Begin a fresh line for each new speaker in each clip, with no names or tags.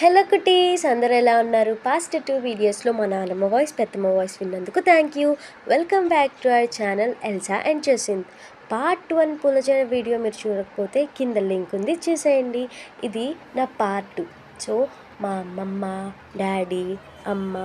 Hello cuties అందరూ ఎలా ఉన్నారు? పాస్ట్ టూ వీడియోస్లో మా నాన్నమ్మ వాయిస్ పెద్దమ్మ వాయిస్ విన్నందుకు thank you welcome back to our channel Elsa and Jacinth part one పూలజన video మీరు చూడకపోతే కింద లింక్ ఉంది చూసేయండి. ఇది నా పార్ట్ టూ సో మా అమ్మమ్మ డాడీ అమ్మ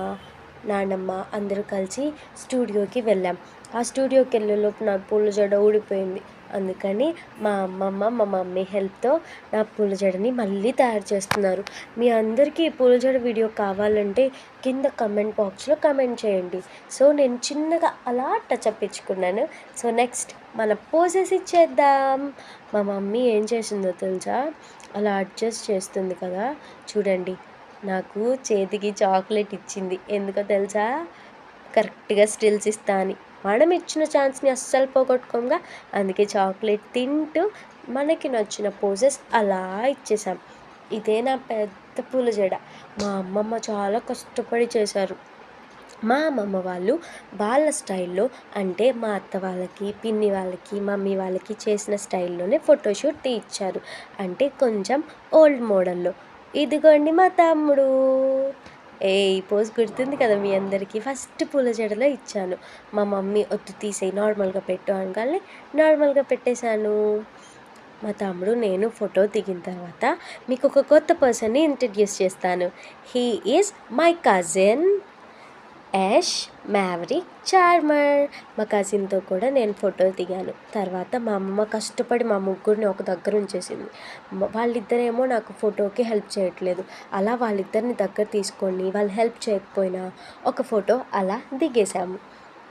నాన్నమ్మ అందరూ కలిసి స్టూడియోకి వెళ్ళాం. ఆ స్టూడియోకి వెళ్ళేలోపు నా పూల జడ ఊడిపోయింది. అందుకని మా అమ్మమ్మ మా మమ్మీ హెల్ప్తో నా పూల జడని మళ్ళీ తయారు చేస్తున్నారు. మీ అందరికీ పూల జడ వీడియో కావాలంటే కింద కమెంట్ బాక్స్లో కమెంట్ చేయండి. సో నేను చిన్నగా అలా టచ్ అప్ ఇచ్చుకున్నాను. సో నెక్స్ట్ మన పోసెస్ ఇచ్చేద్దాం. మా మమ్మీ ఏం చేసిందో తెలుసా? అలా అడ్జస్ట్ చేస్తుంది కదా. చూడండి నాకు చేతికి చాక్లెట్ ఇచ్చింది. ఎందుకో తెలుసా? కరెక్ట్గా స్టిల్స్ ఇస్తా అని. మనం ఇచ్చిన ఛాన్స్ని అస్సలు పోగొట్టుకోగా అందుకే చాక్లెట్ తింటూ మనకి నచ్చిన పోజెస్ అలా ఇచ్చేసాం ఇదే నా పెద్ద పూల జడ. మా అమ్మమ్మ చాలా కష్టపడి చేశారు. మా అమ్మమ్మ వాళ్ళు వాళ్ళ స్టైల్లో అంటే మా అత్త వాళ్ళకి పిన్ని వాళ్ళకి మమ్మీ వాళ్ళకి చేసిన స్టైల్లోనే ఫోటోషూట్ తీయించారు అంటే కొంచెం ఓల్డ్ మోడల్లో. ఇదిగోండి మా తమ్ముడు. ఏ ఈ పోజ్ గుర్తుంది కదా మీ అందరికీ? ఫస్ట్ పూల జడలో ఇచ్చాను. మా మమ్మీ ఒత్తు తీసేయి నార్మల్గా పెట్టు అనగానే నార్మల్గా పెట్టేశాను. మా తమ్ముడు నేను ఫోటో దిగిన తర్వాత మీకు ఒక కొత్త పర్సన్ని ఇంట్రడ్యూస్ చేస్తాను. He is my cousin. Ash మ్యావరీ charmer. మా కజిన్తో కూడా నేను ఫోటో దిగాను. తర్వాత మా అమ్మమ్మ కష్టపడి మా ముగ్గురిని ఒక దగ్గర ఉంచేసింది. వాళ్ళిద్దరేమో నాకు ఫోటోకి హెల్ప్ చేయట్లేదు. అలా వాళ్ళిద్దరిని దగ్గర తీసుకొని వాళ్ళు హెల్ప్ చేయకపోయినా ఒక ఫోటో అలా దిగేసాము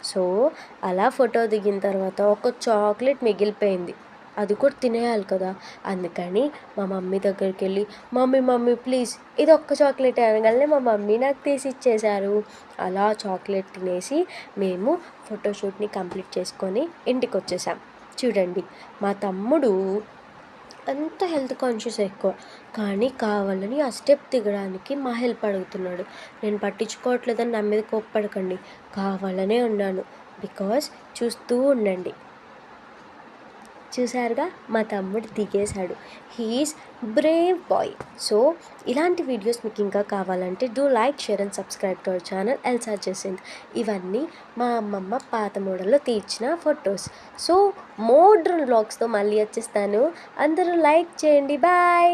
సో అలా ఫోటో దిగిన తర్వాత ఒక చాక్లెట్ మిగిలిపోయింది. అది కూడా తినేయాలి కదా. అందుకని మా మమ్మీ దగ్గరికి వెళ్ళి మమ్మీ మమ్మీ ప్లీజ్ ఇది ఒక్క చాక్లెట్ అనగానే మా మమ్మీ నాకు తీసి ఇచ్చేశారు. అలా చాక్లెట్ తినేసి మేము ఫోటోషూట్ని కంప్లీట్ చేసుకొని ఇంటికి వచ్చేసాం చూడండి మా తమ్ముడు అంత హెల్త్ కాన్షియస్ ఎక్కువ. కానీ కావాలని ఆ స్టెప్ దిగడానికి మా హెల్ప్ అడుగుతున్నాడు. నేను పట్టించుకోవట్లేదని నా మీద కోప్పడకండి. కావాలనే ఉన్నాను. బికాస్ చూస్తూ ఉండండి. చూసారుగా మా తమ్ముడు దిగేశాడు. He's brave boy. సో ఇలాంటి వీడియోస్ మీకు ఇంకా కావాలంటే do like share and subscribe to our channel ఎల్సార్ చేసింది ఇవన్నీ మా అమ్మమ్మ పాత మోడల్లో తీర్చిన ఫొటోస్. సో మోడ్రన్ బ్లాగ్స్తో మళ్ళీ వచ్చేస్తాను. అందరూ లైక్ చేయండి. బాయ్!